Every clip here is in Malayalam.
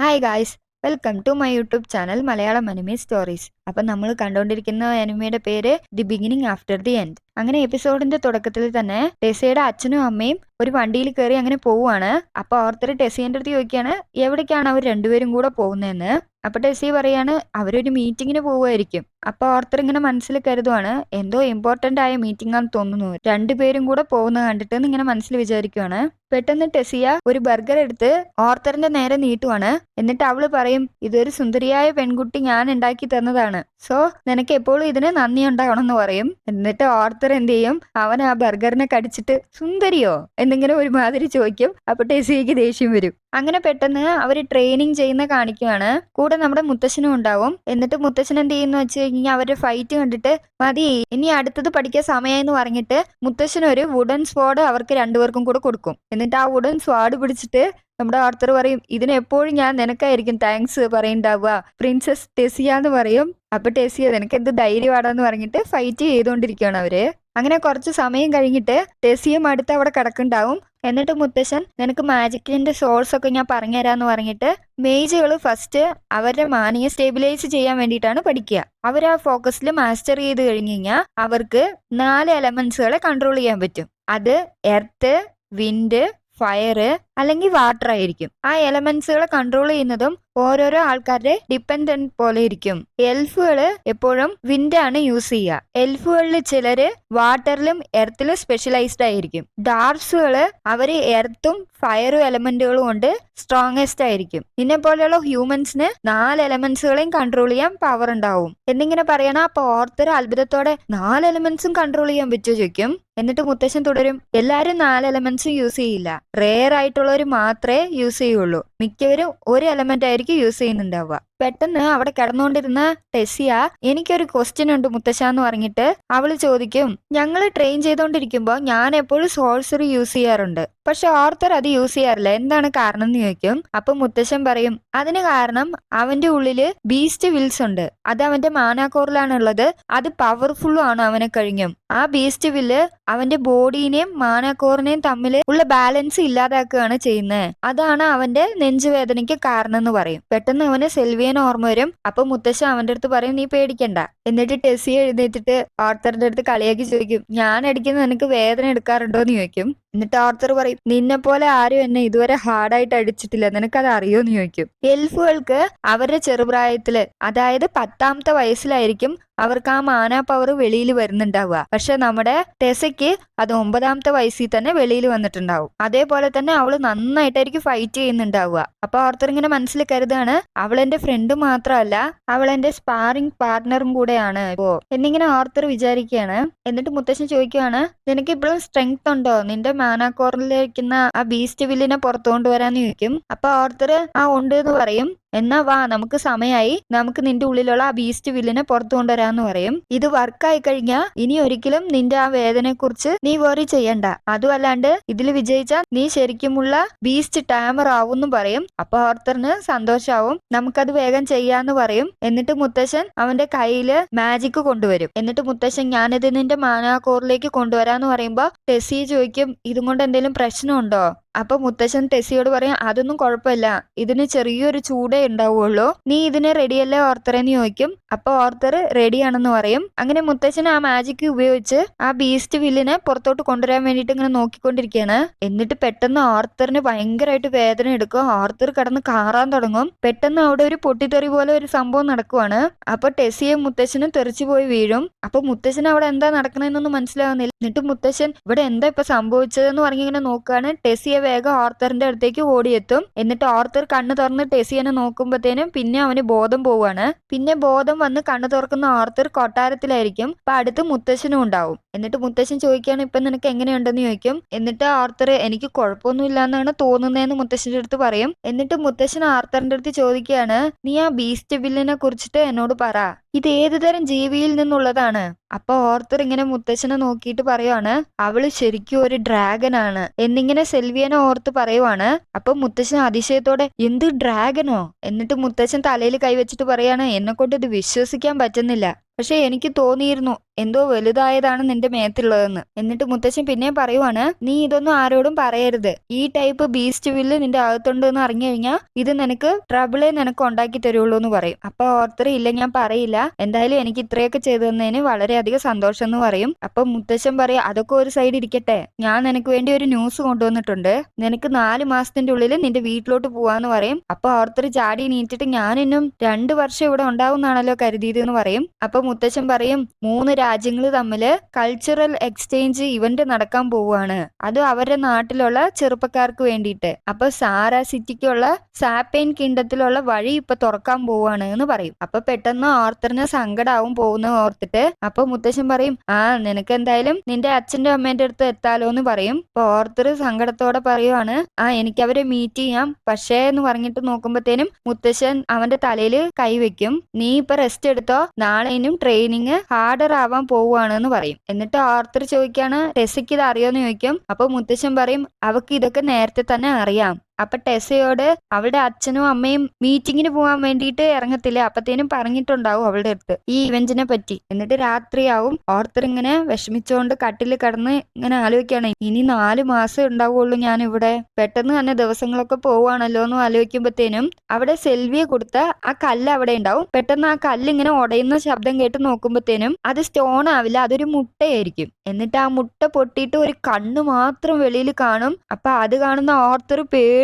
Hi guys welcome to my YouTube channel Malayalam anime stories അപ്പം നമ്മൾ കണ്ടുകൊണ്ടിരിക്കുന്ന അനിമയുടെ പേര് the beginning after the end അങ്ങനെ എപ്പിസോഡിന്റെ തുടക്കത്തിൽ തന്നെ ടെസയുടെ അച്ഛനും അമ്മയും ഒരു വണ്ടിയിൽ കയറി അങ്ങനെ പോവുകയാണ് അപ്പൊ ഓർത്തർ ടെസിയുടെ അടുത്ത് ചോദിക്കുകയാണ് എവിടേക്കാണ് അവർ രണ്ടുപേരും കൂടെ പോകുന്നതെന്ന്? അപ്പൊ ടെസി പറയാണ് അവരൊരു മീറ്റിങ്ങിന് പോവുമായിരിക്കും. അപ്പൊ ഓർത്തർ ഇങ്ങനെ മനസ്സിൽ കരുതുവാണ് എന്തോ ഇമ്പോർട്ടന്റ് ആയ മീറ്റിംഗ് ആണെന്ന് തോന്നുന്നു. രണ്ടുപേരും കൂടെ പോകുന്ന കണ്ടിട്ട് ഇങ്ങനെ മനസ്സിൽ വിചാരിക്കുവാണ്. പെട്ടെന്ന് ടെസിയ ഒരു ബർഗർ എടുത്ത് ഓർത്തറിന്റെ നേരെ നീട്ടുവാണ്. എന്നിട്ട് അവൾ പറയും ഇതൊരു സുന്ദരിയായ പെൺകുട്ടി ഞാൻ ഉണ്ടാക്കി തന്നതാണ്. സോ നിനക്ക് എപ്പോഴും ഇതിന് നന്ദി ഉണ്ടാവണം എന്ന് പറയും. എന്നിട്ട് ഓർത്തർ എന്ത് ചെയ്യും അവൻ ആ ബർഗറിനെ കടിച്ചിട്ട് സുന്ദരിയോ? എന്നിങ്ങനെ ഒരുമാതിരി ചോദിക്കും. അപ്പൊ ടെസിക്ക് ദേഷ്യം വരും. അങ്ങനെ പെട്ടെന്ന് അവർ ട്രെയിനിങ് ചെയ്യുന്ന കാണിക്കുവാണ്. കൂടെ നമ്മുടെ മുത്തശ്ശനും ഉണ്ടാവും. എന്നിട്ട് മുത്തശ്ശൻ എന്ത് ചെയ്യുന്ന വെച്ച് കഴിഞ്ഞാൽ അവരുടെ ഫൈറ്റ് കണ്ടിട്ട് മതി ഇനി അടുത്തത് പഠിക്കാൻ സമയമെന്ന് പറഞ്ഞിട്ട് മുത്തശ്ശൻ ഒരു വുഡൻ സ്വാഡ് അവർക്ക് രണ്ടുപേർക്കും കൂടെ കൊടുക്കും. എന്നിട്ട് ആ വുഡൻ സ്വാഡ് പിടിച്ചിട്ട് നമ്മുടെ ആർത്തർ പറയും ഇതിനെപ്പോഴും ഞാൻ നിനക്കായിരിക്കും താങ്ക്സ് പറയണ്ടാവുക. പ്രിൻസസ് ടെസിയ എന്ന് പറയും. അപ്പൊ ടെസിയ നിനക്ക് എന്ത് ധൈര്യമാടാന്ന് പറഞ്ഞിട്ട് ഫൈറ്റ് ചെയ്തുകൊണ്ടിരിക്കുകയാണ് അവർ. അങ്ങനെ കുറച്ച് സമയം കഴിഞ്ഞിട്ട് ടെസിയും അടുത്ത് അവിടെ കിടക്കുന്നുണ്ടാവും. എന്നിട്ട് മുത്തശ്ശൻ നിനക്ക് മാജിക്കിന്റെ സോഴ്സ് ഒക്കെ ഞാൻ പറഞ്ഞുതരാന്ന് പറഞ്ഞിട്ട് മേജുകൾ ഫസ്റ്റ് അവരുടെ മാനിയെ സ്റ്റെബിലൈസ് ചെയ്യാൻ വേണ്ടിയിട്ടാണ് പഠിക്കുക. അവർ ആ ഫോക്കസിൽ മാസ്റ്റർ ചെയ്ത് കഴിഞ്ഞ് കഴിഞ്ഞാൽ അവർക്ക് നാല് എലമെന്റ്സുകളെ കൺട്രോൾ ചെയ്യാൻ പറ്റും. അത് എർത്ത് വിൻഡ് ഫയർ അല്ലെങ്കിൽ വാട്ടർ ആയിരിക്കും. ആ എലമെന്റ്സുകളെ കൺട്രോൾ ചെയ്യുന്നതും ഓരോരോ ആൾക്കാരുടെ ഡിപ്പെൻഡന്റ് പോലെ ഇരിക്കും. എൽഫുകൾ എപ്പോഴും വിൻഡ് ആണ് യൂസ് ചെയ്യുക. എൽഫുകളിൽ ചിലര് വാട്ടറിലും എർത്തിലും സ്പെഷ്യലൈസ്ഡ് ആയിരിക്കും. ഡാർക്സുകൾ അവർ എർത്തും ഫയറും എലമെന്റുകളും കൊണ്ട് സ്ട്രോങ്ങസ്റ്റ് ആയിരിക്കും. നിന്നെ പോലെയുള്ള ഹ്യൂമൻസിന് നാല് എലമെന്റ്സുകളെയും കൺട്രോൾ ചെയ്യാൻ പവർ ഉണ്ടാവും. എന്നിങ്ങനെ പറയണ അപ്പൊ ഓർത്തർ അത്ഭുതത്തോടെ നാല് എലമെന്റ്സും കൺട്രോൾ ചെയ്യാൻ പറ്റുമോ ചോദിക്കും. എന്നിട്ട് മുത്തശ്ശൻ തുടരും. എല്ലാരും നാല് എലമെന്റ്സും യൂസ് ചെയ്യില്ല. റെയർ ആയിട്ടുള്ളവർ മാത്രമേ യൂസ് ചെയ്യുള്ളൂ. മിക്കവരും ഒരു എലമെന്റ് ആയിരിക്കും യൂസ് ചെയ്യുന്നുണ്ടാവുക. പെട്ടെന്ന് അവിടെ കിടന്നുകൊണ്ടിരുന്ന ടെസിയ എനിക്കൊരു ക്വസ്റ്റ്യൻ ഉണ്ട് മുത്തശ്ശ എന്ന് പറഞ്ഞിട്ട് അവൾ ചോദിക്കും ഞങ്ങൾ ട്രെയിൻ ചെയ്തുകൊണ്ടിരിക്കുമ്പോൾ ഞാൻ എപ്പോഴും സോൾസറി യൂസ് ചെയ്യാറുണ്ട്. പക്ഷെ ഓർത്തർ അത് യൂസ് ചെയ്യാറില്ല. എന്താണ് കാരണം എന്ന് ചോദിക്കും. അപ്പൊ മുത്തശ്ശൻ പറയും അതിന് കാരണം അവന്റെ ഉള്ളിൽ ബീസ്റ്റ് വിൽസ് ഉണ്ട്. അത് അവന്റെ മാനാക്കോറിലാണ് ഉള്ളത് അത് പവർഫുള്ളും ആണ് അവനെ കഴിഞ്ഞും ആ ബീസ്റ്റ് വില്ല് അവന്റെ ബോഡീനെയും മാനാക്കോറിനെയും തമ്മിൽ ഉള്ള ബാലൻസ് ഇല്ലാതാക്കുകയാണ് ചെയ്യുന്നത്. അതാണ് അവന്റെ നെഞ്ചുവേദനയ്ക്ക് കാരണം എന്ന് പറയും. പെട്ടെന്ന് അവന് സെൽവിയൻ ഓർമ്മ വരും. അപ്പൊ മുത്തശ്ശൻ അവന്റെ അടുത്ത് പറയും നീ പേടിക്കണ്ട. എന്നിട്ട് ടെസ്സി എഴുന്നേറ്റിട്ട് ആർത്തറിന്റെ അടുത്ത് കളിയാക്കി ചോദിക്കും ഞാൻ അടിക്കുന്ന നിനക്ക് വേദന എടുക്കാറുണ്ടോ എന്ന് ചോദിക്കും. എന്നിട്ട് ആർത്തർ പറയും നിന്നെ പോലെ ആരും എന്നെ ഇതുവരെ ഹാർഡായിട്ട് അടിച്ചിട്ടില്ല. നിനക്കത് അറിയോന്ന് ചോദിക്കും. എൽഫുകൾക്ക് അവരുടെ ചെറുപ്രായത്തിൽ അതായത് പത്താമത്തെ വയസ്സിലായിരിക്കും അവർക്ക് ആ മാന പവർ വെളിയിൽ വരുന്നുണ്ടാവുക. പക്ഷെ നമ്മുടെ ടെസയ്ക്ക് അത് ഒമ്പതാമത്തെ വയസ്സിൽ തന്നെ വെളിയിൽ വന്നിട്ടുണ്ടാവും. അതേപോലെ തന്നെ അവൾ നന്നായിട്ടായിരിക്കും ഫൈറ്റ് ചെയ്യുന്നുണ്ടാവുക. അപ്പൊ ഓർത്തർ ഇങ്ങനെ മനസ്സിൽ കരുതാണ് അവൾ എന്റെ ഫ്രണ്ട് മാത്രമല്ല അവൾ എന്റെ സ്പാറിംഗ് പാർട്ട്ണറും കൂടെയാണ് ഇപ്പോ. എന്നിങ്ങനെ ഓർത്തർ വിചാരിക്കുകയാണ്. എന്നിട്ട് മുത്തശ്ശൻ ചോദിക്കുകയാണ് നിനക്ക് ഇപ്പോഴും സ്ട്രെങ്ത് ഉണ്ടോ? നിന്റെ മാനാക്കോറിലിരിക്കുന്ന ആ ബീസ്റ്റ് വില്ലിനെ പുറത്തു കൊണ്ടുവരാന്ന് ചോദിക്കും. അപ്പൊ ഓർത്തർ ആ ഉണ്ട് എന്ന് പറയും. എന്നാ വാ നമുക്ക് സമയമായി നമുക്ക് നിന്റെ ഉള്ളിലുള്ള ആ ബീസ്റ്റ് വില്ലിനെ പുറത്തു കൊണ്ടുവരാന്ന് പറയും. ഇത് വർക്കായി കഴിഞ്ഞാൽ ഇനി ഒരിക്കലും നിന്റെ ആ വേദനയെ കുറിച്ച് നീ വേറി ചെയ്യണ്ട. അതുമല്ലാണ്ട് ഇതിൽ വിജയിച്ചാൽ നീ ശരിക്കുമുള്ള ബീസ്റ്റ് ടാമർ ആവും പറയും. അപ്പൊ ഓർത്തറിന് സന്തോഷാവും. നമുക്കത് വേഗം ചെയ്യാന്ന് പറയും. എന്നിട്ട് മുത്തശ്ശൻ അവന്റെ കയ്യിൽ മാജിക് കൊണ്ടുവരും. എന്നിട്ട് മുത്തശ്ശൻ ഞാനിത് നിന്റെ മാനാക്കോറിലേക്ക് കൊണ്ടുവരാന്ന് പറയുമ്പോ ടെസ്സി ചോദിക്കും ഇതും കൊണ്ട് എന്തെങ്കിലും പ്രശ്നമുണ്ടോ? അപ്പൊ മുത്തശ്ശൻ ടെസ്സിയോട് പറയും അതൊന്നും കുഴപ്പമില്ല. ഇതിന് ചെറിയൊരു ചൂടേ ഉണ്ടാവുള്ളൂ. നീ ഇതിന് റെഡിയല്ലേ ഓർത്തറെന്ന് ചോദിക്കും. അപ്പൊ ഓർത്തർ റെഡിയാണെന്ന് പറയും. അങ്ങനെ മുത്തശ്ശൻ ആ മാജിക് ഉപയോഗിച്ച് ആ ബീസ്റ്റ് വില്ലിനെ പുറത്തോട്ട് കൊണ്ടുവരാൻ വേണ്ടിയിട്ട് ഇങ്ങനെ നോക്കിക്കൊണ്ടിരിക്കുകയാണ്. എന്നിട്ട് പെട്ടെന്ന് ഓർത്തറിന് ഭയങ്കരമായിട്ട് വേദന എടുക്കും. ഓർത്തർ കടന്ന് കാറാൻ തുടങ്ങും. പെട്ടെന്ന് അവിടെ ഒരു പൊട്ടിത്തെറി പോലെ ഒരു സംഭവം നടക്കുവാണ്. അപ്പൊ ടെസ്സിയും മുത്തശ്ശനും തെറിച്ചു പോയി വീഴും. അപ്പൊ മുത്തശ്ശൻ അവിടെ എന്താ നടക്കണെന്നൊന്നും മനസ്സിലാവുന്നില്ല. എന്നിട്ട് മുത്തശ്ശൻ ഇവിടെ എന്താ ഇപ്പൊ സംഭവിച്ചതെന്ന് പറഞ്ഞിങ്ങനെ നോക്കുകയാണ് ടെസിയെ വേഗം ഓർത്തറിന്റെ അടുത്തേക്ക് ഓടിയെത്തും. എന്നിട്ട് ഓർത്തർ കണ്ണു തുറന്ന് ടെസിയനെ നോക്കുമ്പോഴത്തേനും പിന്നെ അവന് ബോധം പോവാണ്. പിന്നെ ബോധം വന്ന് കണ്ണു തുറക്കുന്ന ഓർത്തർ കൊട്ടാരത്തിലായിരിക്കും. അപ്പൊ അടുത്ത് മുത്തശ്ശനും ഉണ്ടാവും. എന്നിട്ട് മുത്തശ്ശൻ ചോദിക്കുകയാണ് ഇപ്പൊ നിനക്ക് എങ്ങനെയുണ്ടെന്ന് ചോദിക്കും. എന്നിട്ട് ആർത്തർ എനിക്ക് കുഴപ്പമൊന്നുമില്ല എന്നാണ് തോന്നുന്നതെന്ന് മുത്തശ്ശന്റെ അടുത്ത് പറയും. എന്നിട്ട് മുത്തശ്ശൻ ആർത്തറിന്റെ അടുത്ത് ചോദിക്കുകയാണ് നീ ആ ബീസ്റ്റ് ബില്ലിനെ കുറിച്ചിട്ട് എന്നോട് പറ. ഇത് ഏതുതരം ജീവിയിൽ നിന്നുള്ളതാണ്? അപ്പൊ ഓർത്തർ ഇങ്ങനെ മുത്തശ്ശനെ നോക്കിയിട്ട് പറയുവാണ് അവൾ ശരിക്കും ഒരു ഡ്രാഗൻ ആണ് എന്നിങ്ങനെ സെൽവിയനെ ഓർത്ത് പറയുവാണ്. അപ്പൊ മുത്തശ്ശൻ അതിശയത്തോടെ എന്ത് ഡ്രാഗനോ? എന്നിട്ട് മുത്തശ്ശൻ തലയിൽ കൈവച്ചിട്ട് പറയാണ് എന്നെ കൊണ്ട് ഇത് വിശ്വസിക്കാൻ പറ്റുന്നില്ല. പക്ഷെ എനിക്ക് തോന്നിയിരുന്നു എന്തോ വലുതായതാണ് നിന്റെ മേത്തുള്ളതെന്ന്. എന്നിട്ട് മുത്തശ്ശൻ പിന്നെയും പറയുവാണ് നീ ഇതൊന്നും ആരോടും പറയരുത്. ഈ ടൈപ്പ് ബീസ്റ്റ് വില്ല് നിന്റെ അകത്തുണ്ട് എന്ന് അറിഞ്ഞു കഴിഞ്ഞാൽ ഇത് നിനക്ക് ട്രബിളെ നിനക്ക് ഉണ്ടാക്കി തരുള്ളൂ എന്ന് പറയും. അപ്പൊ ഓർത്തർ ഇല്ല ഞാൻ പറയില്ല. എന്തായാലും എനിക്ക് ഇത്രയൊക്കെ ചെയ്തു തന്നതിന് വളരെയധികം സന്തോഷം എന്ന് പറയും. അപ്പൊ മുത്തശ്ശൻ പറയും അതൊക്കെ ഒരു സൈഡ് ഇരിക്കട്ടെ. ഞാൻ നിനക്ക് വേണ്ടി ഒരു ന്യൂസ് കൊണ്ടുവന്നിട്ടുണ്ട്. നിനക്ക് നാല് മാസത്തിന്റെ ഉള്ളിൽ നിന്റെ വീട്ടിലോട്ട് പോവാന്ന് പറയും. അപ്പൊ ഓർത്തർ ചാടി നീറ്റിട്ട് ഞാനിന്നും രണ്ട് വർഷം ഇവിടെ ഉണ്ടാവുന്നാണല്ലോ കരുതിയത് എന്ന് പറയും. അപ്പൊ മുത്തശ്ശൻ പറയും മൂന്ന് രാജ്യങ്ങൾ തമ്മിൽ കൾച്ചറൽ എക്സ്ചേഞ്ച് ഇവന്റ് നടക്കാൻ പോവുകയാണ്. അത് അവരുടെ നാട്ടിലുള്ള ചെറുപ്പക്കാർക്ക് വേണ്ടിയിട്ട്. അപ്പൊ സാറ സിറ്റിക്കുള്ള സാപ്പൈൻ കിണ്ടത്തിലുള്ള വഴി ഇപ്പൊ തുറക്കാൻ പോവാണ് എന്ന് പറയും. അപ്പൊ പെട്ടെന്ന് ഓർത്തറിന് സങ്കടാവും പോകുന്ന ഓർത്തിട്ട് അപ്പൊ മുത്തശ്ശൻ പറയും ആ നിനക്ക് എന്തായാലും നിന്റെ അച്ഛന്റെ അമ്മേന്റെ അടുത്ത് എത്താലോ എന്ന് പറയും. അപ്പൊ ഓർത്തർ സങ്കടത്തോടെ പറയുവാണ് ആ എനിക്ക് അവരെ മീറ്റ് ചെയ്യാം. പക്ഷേ എന്ന് പറഞ്ഞിട്ട് നോക്കുമ്പോഴത്തേനും മുത്തശ്ശൻ അവന്റെ തലയിൽ കൈവെക്കും. നീ ഇപ്പൊ റെസ്റ്റ് എടുത്തോ? നാളെ ഇനും ട്രെയിനിങ് ഹാർഡർ ആവാൻ പോവുകയാണ് എന്ന് പറയും. എന്നിട്ട് ആർത്തർ ചോദിക്കാണ് ടെസിക്ക് ഇത് അറിയോന്ന് ചോദിക്കും. അപ്പൊ മുത്തശ്ശൻ പറയും അവക്ക് ഇതൊക്കെ നേരത്തെ തന്നെ അറിയാം. അപ്പൊ ടെസയോട് അവളുടെ അച്ഛനും അമ്മയും മീറ്റിങ്ങിന് പോകാൻ വേണ്ടിയിട്ട് ഇറങ്ങത്തില്ല? അപ്പത്തേനും പറഞ്ഞിട്ടുണ്ടാവും അവളുടെ അടുത്ത്. ഈ ഇവന്റിനെ പറ്റി. എന്നിട്ട് രാത്രിയാവും. ഓർത്തർ ഇങ്ങനെ വിഷമിച്ചുകൊണ്ട് കട്ടിൽ കിടന്ന് ഇങ്ങനെ ആലോചിക്കുകയാണ്. ഇനി നാല് മാസം ഉണ്ടാവുള്ളൂ ഞാൻ ഇവിടെ പെട്ടെന്ന് തന്നെ ദിവസങ്ങളൊക്കെ പോവാണല്ലോ എന്ന് ആലോചിക്കുമ്പോഴത്തേനും അവിടെ സെൽവിയെ കൊടുത്ത ആ കല്ല് അവിടെ ഉണ്ടാവും. പെട്ടെന്ന് ആ കല്ല് ഇങ്ങനെ ഉടയുന്ന ശബ്ദം കേട്ട് നോക്കുമ്പോഴത്തേനും അത് സ്റ്റോൺ ആവില്ല അതൊരു മുട്ടയായിരിക്കും. എന്നിട്ട് ആ മുട്ട പൊട്ടിയിട്ട് ഒരു കണ്ണ് മാത്രം വെളിയിൽ കാണും. അപ്പൊ അത് കാണുന്ന ഓർത്തർ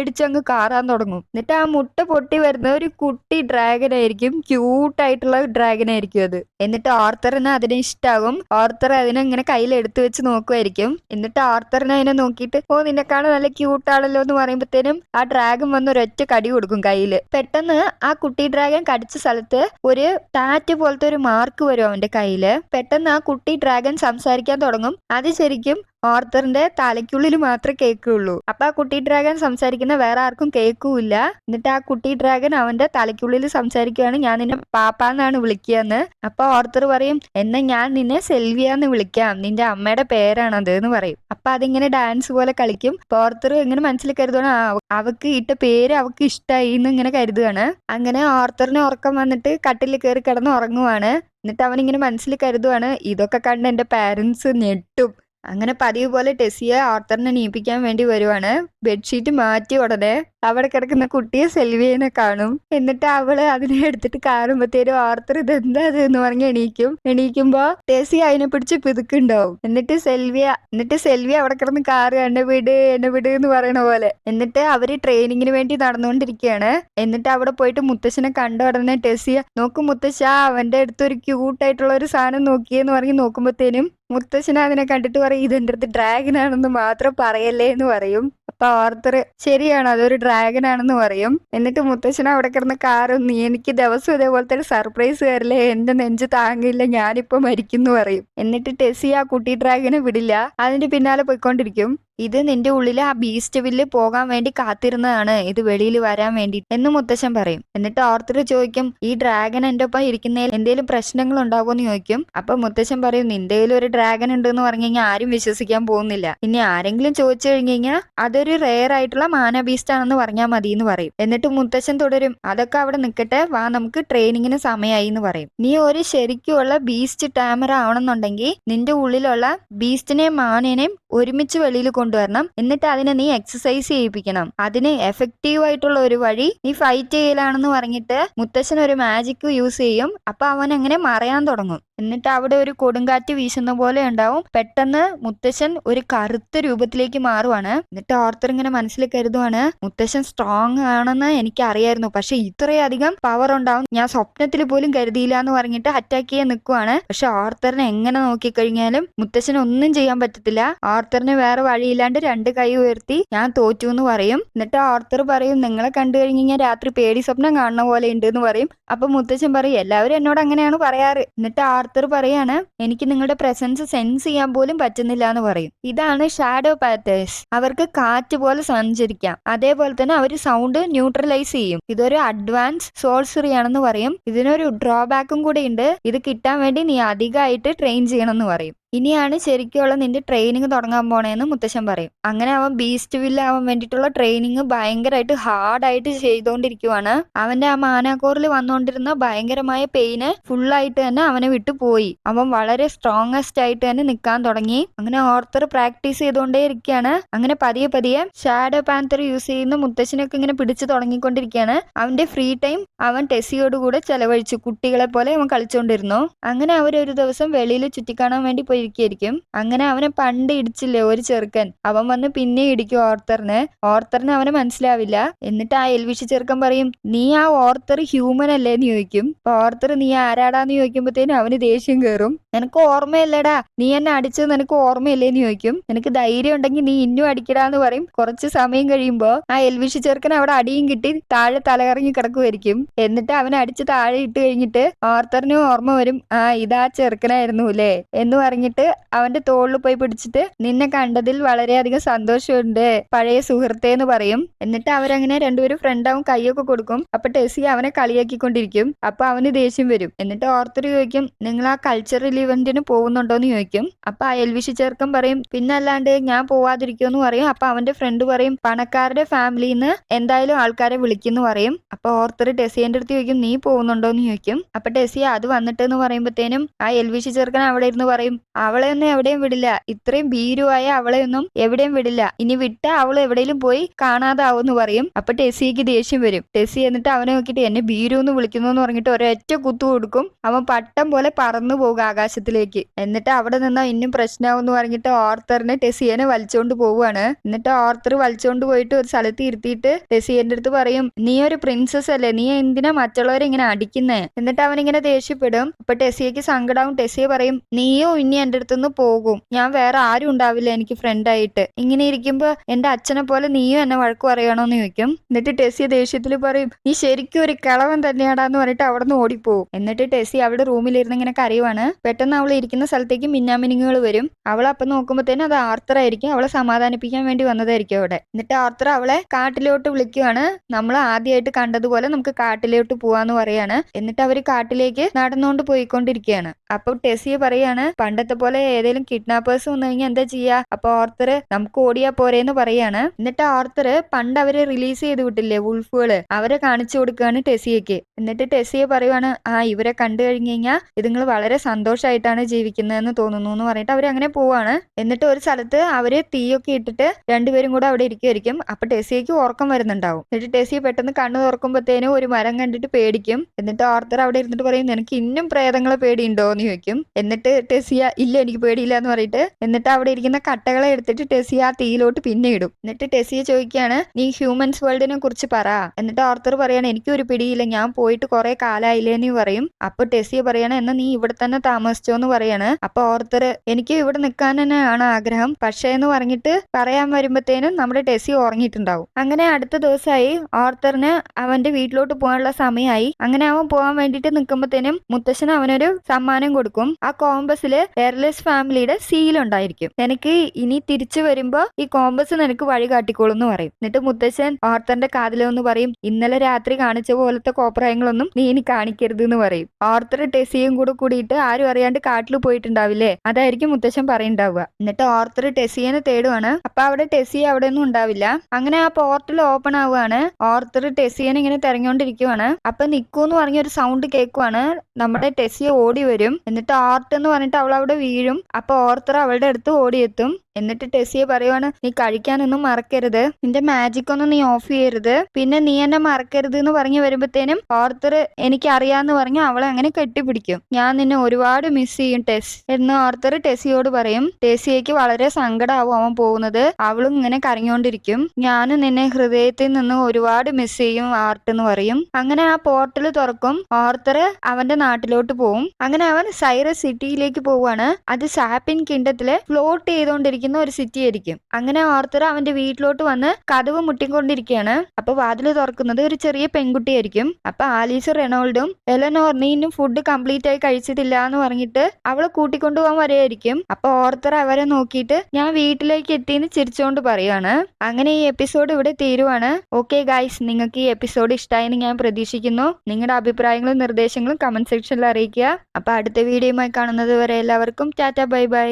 പേടിച്ചങ്ങ് കാറാൻ തുടങ്ങും. എന്നിട്ട് ആ മുട്ട പൊട്ടി വരുന്ന ഒരു കുട്ടി ഡ്രാഗൻ ആയിരിക്കും. ക്യൂട്ടായിട്ടുള്ള ഡ്രാഗൻ ആയിരിക്കും അത്. എന്നിട്ട് ഓർത്തറിന് അതിനെ ഇഷ്ടാകും. ഓർത്തർ അതിനെ ഇങ്ങനെ കയ്യിൽ എടുത്തു വെച്ച് നോക്കുമായിരിക്കും എന്നിട്ട് ഓർത്തറിനെ അതിനെ നോക്കിയിട്ട് ഓ നിന്നെക്കാണ് നല്ല ക്യൂട്ടാണല്ലോ എന്ന് പറയുമ്പോഴത്തേനും ആ ഡ്രാഗൻ വന്ന് ഒരൊറ്റ കടി കൊടുക്കും കയ്യിൽ. പെട്ടെന്ന് ആ കുട്ടി ഡ്രാഗൻ കടിച്ച സ്ഥലത്ത് ഒരു ടാറ്റ് പോലത്തെ ഒരു മാർക്ക് വരും അവന്റെ കയ്യിൽ. പെട്ടെന്ന് ആ കുട്ടി ഡ്രാഗൻ സംസാരിക്കാൻ തുടങ്ങും. അത് ശരിക്കും ഓർത്തറിന്റെ തലയ്ക്കുള്ളിൽ മാത്രമേ കേൾക്കുള്ളൂ അപ്പൊ ആ കുട്ടി ഡ്രാഗൻ സംസാരിക്കുന്ന വേറെ ആർക്കും കേൾക്കൂല എന്നിട്ട് ആ കുട്ടി ഡ്രാഗൻ അവന്റെ തലയ്ക്കുള്ളിൽ സംസാരിക്കുകയാണ്. ഞാൻ നിന്നെ പാപ്പാന്നാണ് വിളിക്കുകയെന്ന്. അപ്പൊ ഓർത്തർ പറയും എന്നെ ഞാൻ നിന്നെ സെൽവിയാന്ന് വിളിക്കാം. നിന്റെ അമ്മയുടെ പേരാണത് എന്ന് പറയും. അപ്പൊ അതിങ്ങനെ ഡാൻസ് പോലെ കളിക്കും. ഓർത്തർ ഇങ്ങനെ മനസ്സിൽ കരുതുകയാണ് അവക്ക് ഇട്ട പേര് അവക്ക് ഇഷ്ടമായി എന്ന് ഇങ്ങനെ കരുതുകയാണ് അങ്ങനെ ഓർത്തറിന് ഉറക്കം വന്നിട്ട് കട്ടിൽ കയറി കിടന്ന് ഉറങ്ങുവാണ്. എന്നിട്ട് അവൻ ഇങ്ങനെ മനസ്സിൽ കരുതുവാണ് ഇതൊക്കെ കണ്ട് എന്റെ പാരന്റ്സ് ഞെട്ടും. അങ്ങനെ പതിവ് പോലെ ടെസിയെ ആർത്തറിനെ നീപ്പിക്കാൻ വേണ്ടി വരുവാണ്. ബെഡ്ഷീറ്റ് മാറ്റി ഉടനെ അവിടെ കിടക്കുന്ന കുട്ടിയെ സെൽവിയനെ കാണും. എന്നിട്ട് അവൾ അതിനെ എടുത്തിട്ട് കാണുമ്പോഴത്തേനും ആർത്തർ ഇതെന്താ അത് എന്ന് പറഞ്ഞ് എണീക്കും. എണീക്കുമ്പോ ടെസി അതിനെ പിടിച്ച് പിതുക്കുണ്ടാവും. എന്നിട്ട് സെൽവിയ എന്നിട്ട് സെൽവിയ അവിടെ കിടന്ന് കാറ് എന്നെ വിട് എന്നെ വിട് എന്ന് പറയണ പോലെ. എന്നിട്ട് അവർ ട്രെയിനിങ്ങിന് വേണ്ടി നടന്നുകൊണ്ടിരിക്കുകയാണ്. എന്നിട്ട് അവിടെ പോയിട്ട് മുത്തശ്ശനെ കണ്ട ഉടനെ ടെസിയ നോക്കും മുത്തശ്ശ അവന്റെ അടുത്ത് ഒരു ക്യൂട്ടായിട്ടുള്ള ഒരു സാധനം നോക്കിയെന്ന് പറഞ്ഞ് നോക്കുമ്പോഴത്തേനും മുത്തശ്ശന അതിനെ കണ്ടിട്ട് പറയും ഇതെന്റെ അടുത്ത് ഡ്രാഗൻ ആണെന്ന് മാത്രം പറയല്ലേ എന്ന് പറയും. അപ്പൊ ഓർത്തർ ശരിയാണ് അതൊരു ഡ്രാഗൻ ആണെന്ന് പറയും. എന്നിട്ട് മുത്തശ്ശന അവിടെ കിടന്ന് കാറും എനിക്ക് ദിവസം ഇതേപോലത്തെ ഒരു സർപ്രൈസ് തരില്ലേ എന്റെ നെഞ്ച് താങ്ങില്ല ഞാനിപ്പോ മരിക്കുന്നു പറയും. എന്നിട്ട് ടെസി ആ കുട്ടി ഡ്രാഗനെ വിടില്ല. അതിന്റെ പിന്നാലെ പോയിക്കൊണ്ടിരിക്കും. ഇത് നിന്റെ ഉള്ളിലെ ആ ബീസ്റ്റ് വില്ല് പോകാൻ വേണ്ടി കാത്തിരുന്നതാണ്. ഇത് വെളിയിൽ വരാൻ വേണ്ടി. എന്ന് മുത്തശ്ശൻ പറയും. എന്നിട്ട് ഓർത്തർ ചോദിക്കും ഈ ഡ്രാഗൻ എന്റെ ഒപ്പം ഇരിക്കുന്നതിൽ എന്തെങ്കിലും പ്രശ്നങ്ങൾ ഉണ്ടാവുമെന്ന് ചോദിക്കും. അപ്പൊ മുത്തശ്ശൻ പറയും നിന്റെ ഒരു ഡ്രാഗൻ ഉണ്ട് എന്ന് പറഞ്ഞു കഴിഞ്ഞാൽ ആരും വിശ്വസിക്കാൻ പോകുന്നില്ല. ഇനി ആരെങ്കിലും ചോദിച്ചു കഴിഞ്ഞു കഴിഞ്ഞാൽ അതൊരു റെയർ ആയിട്ടുള്ള മാന ബീസ്റ്റ് ആണെന്ന് പറഞ്ഞാൽ മതി എന്ന് പറയും. എന്നിട്ട് മുത്തശ്ശൻ തുടരും അതൊക്കെ അവിടെ നിൽക്കട്ടെ വാ നമുക്ക് ട്രെയിനിങ്ങിന് സമയമായി എന്ന് പറയും. നീ ഒരു ശരിക്കുള്ള ബീസ്റ്റ് ടാമർ ആവണമെന്നുണ്ടെങ്കിൽ നിന്റെ ഉള്ളിലുള്ള ബീസ്റ്റിനെയും മാനേനെയും ഒരുമിച്ച് വെളിയിൽ കൊണ്ടുവരണം. എന്നിട്ട് അതിനെ നീ എക്സസൈസ് ചെയ്യിപ്പിക്കണം. അതിന് എഫക്റ്റീവ് ആയിട്ടുള്ള ഒരു വഴി നീ ഫൈറ്റ് ചെയ്യലാണെന്ന് പറഞ്ഞിട്ട് മുത്തശ്ശൻ ഒരു മാജിക് യൂസ് ചെയ്യും. അപ്പൊ അവൻ അങ്ങനെ മറയാൻ തുടങ്ങും. എന്നിട്ട് അവിടെ ഒരു കൊടുങ്കാറ്റ് വീശുന്ന പോലെ ഉണ്ടാവും. പെട്ടെന്ന് മുത്തശ്ശൻ ഒരു കറുത്ത രൂപത്തിലേക്ക് മാറുവാണ്. എന്നിട്ട് ഓർത്തർ ഇങ്ങനെ മനസ്സിൽ കരുതുവാണ് മുത്തശ്ശൻ സ്ട്രോങ് ആണെന്ന് എനിക്ക് അറിയായിരുന്നു പക്ഷെ ഇത്രയധികം പവർ ഉണ്ടാവും. ഞാൻ സ്വപ്നത്തിൽ പോലും കരുതിയില്ല എന്ന് പറഞ്ഞിട്ട് അറ്റാക്ക് ചെയ്യാൻ നിൽക്കുവാണ് പക്ഷെ ഓർത്തറിനെ എങ്ങനെ നോക്കിക്കഴിഞ്ഞാലും മുത്തശ്ശന് ഒന്നും ചെയ്യാൻ പറ്റത്തില്ല. ഓർത്തറിന് വേറെ വഴിയില്ലാണ്ട് രണ്ട് കൈ ഉയർത്തി ഞാൻ തോറ്റു എന്ന് പറയും. എന്നിട്ട് ഓർത്തർ പറയും നിങ്ങളെ കണ്ടു കഴിഞ്ഞ് കഴിഞ്ഞാൽ രാത്രി പേടി സ്വപ്നം കാണുന്ന പോലെ ഉണ്ട് എന്ന് പറയും. അപ്പൊ മുത്തച്ഛൻ പറയും എല്ലാവരും എന്നോട് അങ്ങനെയാണ് പറയാറ്. എന്നിട്ട് ആർത്തർ പറയാണ് എനിക്ക് നിങ്ങളുടെ പ്രസൻസ് സെൻസ് ചെയ്യാൻ പോലും പറ്റുന്നില്ല എന്ന് പറയും. ഇതാണ് ഷാഡോ പാറ്റേഴ്സ് അവർക്ക് കാറ്റ് പോലെ സഞ്ചരിക്കാം. അതേപോലെ തന്നെ അവർ സൗണ്ട് ന്യൂട്രലൈസ് ചെയ്യും. ഇതൊരു അഡ്വാൻസ് സോൾസറി ആണെന്ന് പറയും. ഇതിനൊരു ഡ്രോബാക്കും കൂടെ ഉണ്ട്. ഇത് കിട്ടാൻ വേണ്ടി നീ അധികമായിട്ട് ട്രെയിൻ ചെയ്യണം എന്ന് പറയും. ഇനിയാണ് ശരിക്കുള്ള നിന്റെ ട്രെയിനിങ് തുടങ്ങാൻ പോണേന്ന് മുത്തശ്ശൻ പറയും. അങ്ങനെ അവൻ ബീസ്റ്റ് വില്ല ആവാൻ വേണ്ടിയിട്ടുള്ള ട്രെയിനിങ് ഭയങ്കരമായിട്ട് ഹാർഡായിട്ട് ചെയ്തുകൊണ്ടിരിക്കുവാണ് അവന്റെ ആ മാനാക്കോറിൽ വന്നുകൊണ്ടിരുന്ന ഭയങ്കരമായ പെയിന് ഫുള്ളായിട്ട് തന്നെ അവനെ വിട്ടു പോയി. അവൻ വളരെ സ്ട്രോങ്ങസ്റ്റ് ആയിട്ട് തന്നെ നിൽക്കാൻ തുടങ്ങി. അങ്ങനെ ഓർത്തർ പ്രാക്ടീസ് ചെയ്തുകൊണ്ടേ ഇരിക്കുകയാണ്. അങ്ങനെ പതിയെ പതിയെ ഷാഡോ പാൻതർ യൂസ് ചെയ്യുന്ന മുത്തശ്ശനൊക്കെ ഇങ്ങനെ പിടിച്ചു തുടങ്ങിക്കൊണ്ടിരിക്കുകയാണ്. അവന്റെ ഫ്രീ ടൈം അവൻ ടെസിയോട് കൂടെ ചെലവഴിച്ചു. കുട്ടികളെ പോലെ അവൻ കളിച്ചുകൊണ്ടിരുന്നു അങ്ങനെ അവരൊരു ദിവസം വെളിയിൽ ചുറ്റിക്കാണാൻ വേണ്ടി പോയിരിക്കും അങ്ങനെ അവനെ പണ്ട് ഇടിച്ചില്ലേ ഒരു ചെറുക്കൻ? അവൻ വന്ന് പിന്നെ ഇടിക്കും ഓർത്തറിന്. ഓർത്തറിന് അവനെ മനസ്സിലാവില്ല. എന്നിട്ട് ആ എൽവിഷ ചെറുക്കൻ പറയും നീ ആ ഓർത്തർ ഹ്യൂമൻ അല്ലേ എന്ന് ചോദിക്കും. അപ്പൊ ഓർത്തർ നീ ആരാടാന്ന് ചോദിക്കുമ്പോഴത്തേനും അവന് ദേഷ്യം കയറും നിനക്ക് ഓർമ്മയല്ലടാ. നീ എന്നെ അടിച്ചത് നിനക്ക് ഓർമ്മയല്ലേ എന്ന് ചോദിക്കും. നിനക്ക് ധൈര്യം ഉണ്ടെങ്കിൽ നീ ഇന്നും അടിക്കടാന്ന് പറയും. കുറച്ച് സമയം കഴിയുമ്പോ ആ എൽവിഷ ചെറുക്കൻ അവിടെ അടിയും കിട്ടി താഴെ തലകറങ്ങി കിടക്കുമായിരിക്കും എന്നിട്ട് അവൻ അടിച്ച് താഴെ ഇട്ട് കഴിഞ്ഞിട്ട് ഓർത്തറിനും ഓർമ്മ വരും ആ ഇതാ ചെറുക്കനായിരുന്നു അല്ലേ എന്ന് പറഞ്ഞിട്ട് അവന്റെ തോളിൽ പോയി പിടിച്ചിട്ട് നിന്നെ കണ്ടതിൽ വളരെയധികം സന്തോഷമുണ്ട് പഴയ സുഹൃത്തെ എന്ന് പറയും. എന്നിട്ട് അവരങ്ങനെ രണ്ടുപേരും ഫ്രണ്ടാവും കൈയൊക്കെ കൊടുക്കും. അപ്പൊ ടെസി അവനെ കളിയാക്കിക്കൊണ്ടിരിക്കും. അപ്പൊ അവന് ദേഷ്യം വരും. എന്നിട്ട് ഓർത്തർ ചോദിക്കും നിങ്ങൾ ആ കൾച്ചറൽ ഇവന്റിന് പോകുന്നുണ്ടോന്ന്? ചോദിക്കും. അപ്പൊ ആ എൽവിഷി ചെറുക്കൻ പറയും പിന്നല്ലാണ്ട് ഞാൻ പോവാതിരിക്കുമെന്ന് പറയും. അപ്പൊ അവന്റെ ഫ്രണ്ട് പറയും പണക്കാരുടെ ഫാമിലിന്ന് എന്തായാലും ആൾക്കാരെ വിളിക്കുന്നു പറയും. അപ്പൊ ഓർത്തർ ടെസിന്റെ അടുത്ത് ചോദിക്കും നീ പോകുന്നുണ്ടോ എന്ന് ചോദിക്കും. അപ്പൊ ടെസി അത് വന്നിട്ട് എന്ന് പറയുമ്പോഴത്തേനും ആ എൽവിഷി ചെറുക്കൻ അവിടെ ഇരുന്ന് പറയും അവളെ ഒന്നും എവിടെയും വിടില്ല. ഇത്രയും ഭീരുവായ അവളെ ഒന്നും എവിടെയും വിടില്ല. ഇനി വിട്ട അവൾ എവിടെയും പോയി കാണാതാവും എന്ന് പറയും. അപ്പൊ ടെസിക്ക് ദേഷ്യം വരും. ടെസി എന്നിട്ട് അവനെ നോക്കിയിട്ട് എന്നെ ഭീരു എന്ന് വിളിക്കുന്നു എന്ന് പറഞ്ഞിട്ട് ഒരൊറ്റ കുത്തു കൊടുക്കും. അവൻ പട്ടം പോലെ പറന്നു പോകും ആകാശത്തിലേക്ക്. എന്നിട്ട് അവിടെ നിന്നാ ഇന്നും പ്രശ്നമാവും എന്ന് പറഞ്ഞിട്ട് ഓർത്തറിനെ ടെസിയനെ വലിച്ചോണ്ട് പോവുകയാണ് എന്നിട്ട് ഓർത്തർ വലിച്ചോണ്ട് പോയിട്ട് ഒരു സ്ഥലത്ത് ഇരുത്തിയിട്ട് ടെസിയന്റെ അടുത്ത് പറയും നീ ഒരു പ്രിൻസസ് അല്ലേ? നീ എന്തിനാ മറ്റുള്ളവരെ ഇങ്ങനെ അടിക്കുന്നേ? എന്നിട്ട് അവൻ ഇങ്ങനെ ദേഷ്യപ്പെടും. അപ്പൊ ടെസിയക്ക് സങ്കടാവും. ടെസിയെ പറയും നീയോ ഇനി എന്റെ അടുത്തുനിന്ന് പോകും. ഞാൻ വേറെ ആരും ഉണ്ടാവില്ല എനിക്ക് ഫ്രണ്ട് ആയിട്ട്. ഇങ്ങനെ ഇരിക്കുമ്പോ എന്റെ അച്ഛനെ പോലെ നീയും എന്നെ വഴക്ക് പറയണോന്ന് ചോദിക്കും. എന്നിട്ട് ടെസ്സി ദേഷ്യത്തിൽ പറയും നീ ശരിക്കും ഒരു കിളവൻ തന്നെയാടാന്ന് പറഞ്ഞിട്ട് അവിടെ നിന്ന് ഓടിപ്പോവും. എന്നിട്ട് ടെസി അവിടെ റൂമിലിരുന്ന് ഇങ്ങനെ കരയുവാണ്. പെട്ടെന്ന് അവൾ ഇരിക്കുന്ന സ്ഥലത്തേക്ക് മിന്നാമിനിങ്ങുകൾ വരും. അവൾ അപ്പം നോക്കുമ്പോഴത്തേനും അത് ആർത്തർ ആയിരിക്കും. അവളെ സമാധാനിപ്പിക്കാൻ വേണ്ടി വന്നതായിരിക്കും അവിടെ. എന്നിട്ട് ആർത്തർ അവളെ കാട്ടിലോട്ട് വിളിക്കുവാണ്. നമ്മൾ ആദ്യമായിട്ട് കണ്ടതുപോലെ നമുക്ക് കാട്ടിലോട്ട് പോവാന്ന് പറയാണ്. എന്നിട്ട് അവർ കാട്ടിലേക്ക് നടന്നുകൊണ്ട് പോയിക്കൊണ്ടിരിക്കുകയാണ്. അപ്പൊ ടെസിയ പറയാണ് പണ്ടത്തെ പോലെ ഏതെങ്കിലും കിഡ്നാപ്പേഴ്സ് വന്നു കഴിഞ്ഞാൽ എന്താ ചെയ്യാ? അപ്പൊ ഓർത്തർ നമുക്ക് ഓടിയാ പോരേന്ന് പറയാണ്. എന്നിട്ട് ഓർത്തർ പണ്ട് അവരെ റിലീസ് ചെയ്ത് വിട്ടില്ലേ വുൾഫുകൾ അവരെ കാണിച്ചു കൊടുക്കുകയാണ് ടെസിയക്ക് എന്നിട്ട് ടെസിയെ പറയുവാണ് ആ ഇവരെ കണ്ടു കഴിഞ്ഞു കഴിഞ്ഞാൽ ഇതുങ്ങൾ വളരെ സന്തോഷമായിട്ടാണ് ജീവിക്കുന്നതെന്ന് തോന്നുന്നു എന്ന് പറഞ്ഞിട്ട് അവർ അങ്ങനെ പോവാണ്. എന്നിട്ട് ഒരു സ്ഥലത്ത് അവർ തീയൊക്കെ ഇട്ടിട്ട് രണ്ടുപേരും കൂടെ അവിടെ ഇരിക്കുമായിരിക്കും അപ്പൊ ടെസിയക്ക് ഉറക്കം വരുന്നുണ്ടാവും. എന്നിട്ട് ടെസി പെട്ടെന്ന് കണ്ണു തുറക്കുമ്പോഴത്തേനും ഒരു മരം കണ്ടിട്ട് പേടിക്കും. എന്നിട്ട് ഓർത്തർ അവിടെ ഇരുന്നിട്ട് പറയും നിനക്ക് ഇന്നും പ്രേതങ്ങളെ പേടിയുണ്ടോ എന്ന് ചോദിക്കും. എന്നിട്ട് ടെസിയ ഇല്ല എനിക്ക് പേടിയില്ല എന്ന് പറഞ്ഞിട്ട് എന്നിട്ട് അവിടെ ഇരിക്കുന്ന കട്ടകളെ എടുത്തിട്ട് ടെസി ആ തീയിലോട്ട് പിന്നെ ഇടും. എന്നിട്ട് ടെസിയെ ചോദിക്കുകയാണ് നീ ഹ്യൂമൻസ് വേൾഡിനെ കുറിച്ച് പറ. എന്നിട്ട് ഓർത്തർ പറയാണ് എനിക്ക് ഒരു പിടിയില്ല ഞാൻ പോയിട്ട് കുറെ കാലായില്ലേ എന്ന് പറയും. അപ്പൊ ടെസിയെ പറയണ എന്നാ നീ ഇവിടെ തന്നെ താമസിച്ചോ എന്ന് പറയാണ്. അപ്പൊ ഓർത്തർ എനിക്ക് ഇവിടെ നിൽക്കാൻ തന്നെയാണ് ആഗ്രഹം പക്ഷേ എന്ന് പറഞ്ഞിട്ട് പറയാൻ വരുമ്പത്തേനും നമ്മുടെ ടെസി ഉറങ്ങിയിട്ടുണ്ടാവും. അങ്ങനെ അടുത്ത ദിവസമായി ഓർത്തറിന് അവന്റെ വീട്ടിലോട്ട് പോകാനുള്ള സമയമായി. അങ്ങനെ അവൻ പോകാൻ വേണ്ടിയിട്ട് നിൽക്കുമ്പോഴത്തേനും മുത്തശ്ശൻ അവനൊരു സമ്മാനം കൊടുക്കും. ആ കോമ്പസിൽ എയർലെസ് ഫാമിലിയുടെ സീൽ ഉണ്ടായിരിക്കും എനിക്ക് ഇനി തിരിച്ചു വരുമ്പോ ഈ കോമ്പസ് നിനക്ക് വഴി കാട്ടിക്കോളും എന്ന് പറയും. എന്നിട്ട് മുത്തശ്ശൻ ഓർത്തറിന്റെ കാതിലൊന്ന് പറയും ഇന്നലെ രാത്രി കാണിച്ച പോലത്തെ കോപ്രായങ്ങളൊന്നും നീ ഇനി കാണിക്കരുത് എന്ന് പറയും. ഓർത്തർ ടെസിയും കൂടെ കൂടിയിട്ട് ആരും അറിയാണ്ട് കാട്ടിൽ പോയിട്ടുണ്ടാവില്ലേ? അതായിരിക്കും മുത്തശ്ശൻ പറയുണ്ടാവുക. എന്നിട്ട് ഓർത്തർ ടെസിയനെ തേടുവാണ്. അപ്പൊ അവിടെ ടെസി അവിടെ ഒന്നും ഉണ്ടാവില്ല. അങ്ങനെ ആ പോർട്ടൽ ഓപ്പൺ ആവുകയാണ്. ഓർത്തർ ടെസിയനെ ഇങ്ങനെ തെരഞ്ഞോണ്ടിരിക്കുവാണ്. അപ്പൊ നിക്കൂന്ന് പറഞ്ഞ ഒരു സൗണ്ട് കേൾക്കുവാണ്. നമ്മുടെ ടെസിയ ഓടി വരും. എന്നിട്ട് ആർട്ട് എന്ന് പറഞ്ഞിട്ട് അവൾ അവിടെ വീഴും. അപ്പൊ ഓർത്തർ അവളുടെ അടുത്ത് ഓടിയെത്തും. എന്നിട്ട് ടെസിയെ പറയുവാണ് നീ കഴിക്കാനൊന്നും മറക്കരുത്. നിന്റെ മാജിക് ഒന്നും നീ ഓഫ് ചെയ്യരുത്. പിന്നെ നീ എന്നെ മറക്കരുത് എന്ന് പറഞ്ഞു വരുമ്പോഴത്തേനും ഓർത്തർ എനിക്ക് അറിയാന്ന് പറഞ്ഞ് അവളെ അങ്ങനെ കെട്ടിപ്പിടിക്കും. ഞാൻ നിന്നെ ഒരുപാട് മിസ് ചെയ്യും ടെസ് എന്ന് ഓർത്തർ ടെസിയോട് പറയും. ടെസിയേക്ക് വളരെ സങ്കടമാവും അവൻ പോകുന്നത്. അവളും ഇങ്ങനെ കരഞ്ഞോണ്ടിരിക്കും. ഞാനും നിന്നെ ഹൃദയത്തിൽ നിന്ന് ഒരുപാട് മിസ് ചെയ്യും ആർട്ട് എന്ന് പറയും. അങ്ങനെ ആ പോർട്ടൽ തുറക്കും. ഓർത്തർ അവന്റെ നാട്ടിലോട്ട് പോവും. അങ്ങനെ അവൻ സൈറസ് സിറ്റിയിലേക്ക് പോവാണ് അത് സാപ്പിൻ കിണ്ടത്തിൽ ഫ്ലോട്ട് ചെയ്തുകൊണ്ടിരിക്കുന്ന താമസിക്കുന്ന ഒരു സിറ്റി ആയിരിക്കും. അങ്ങനെ ഓർത്തർ അവന്റെ വീട്ടിലോട്ട് വന്ന് കഥവ് മുട്ടിക്കൊണ്ടിരിക്കുകയാണ് അപ്പൊ വാതിൽ തുറക്കുന്നത് ഒരു ചെറിയ പെൺകുട്ടിയായിരിക്കും അപ്പൊ ആലീസ് റെണോൾഡും എലനോർണിനും ഫുഡ് കംപ്ലീറ്റ് ആയി കഴിച്ചിട്ടില്ല എന്ന് പറഞ്ഞിട്ട് അവളെ കൂട്ടിക്കൊണ്ടുപോകാൻ വരെയായിരിക്കും. അപ്പൊ ഓർത്തർ അവരെ നോക്കിയിട്ട് ഞാൻ വീട്ടിലേക്ക് എത്തിയെന്ന് ചിരിച്ചുകൊണ്ട് പറയുകയാണ് അങ്ങനെ ഈ എപ്പിസോഡ് ഇവിടെ തീരുവാണ്. ഓക്കെ ഗൈസ് നിങ്ങൾക്ക് ഈ എപ്പിസോഡ് ഇഷ്ടമായെന്ന് ഞാൻ പ്രതീക്ഷിക്കുന്നു. നിങ്ങളുടെ അഭിപ്രായങ്ങളും നിർദ്ദേശങ്ങളും കമന്റ് സെക്ഷനിൽ അറിയിക്കുക. അപ്പൊ അടുത്ത വീഡിയോയുമായി കാണുന്നത് വരെ എല്ലാവർക്കും ടാറ്റ ബൈ ബൈ.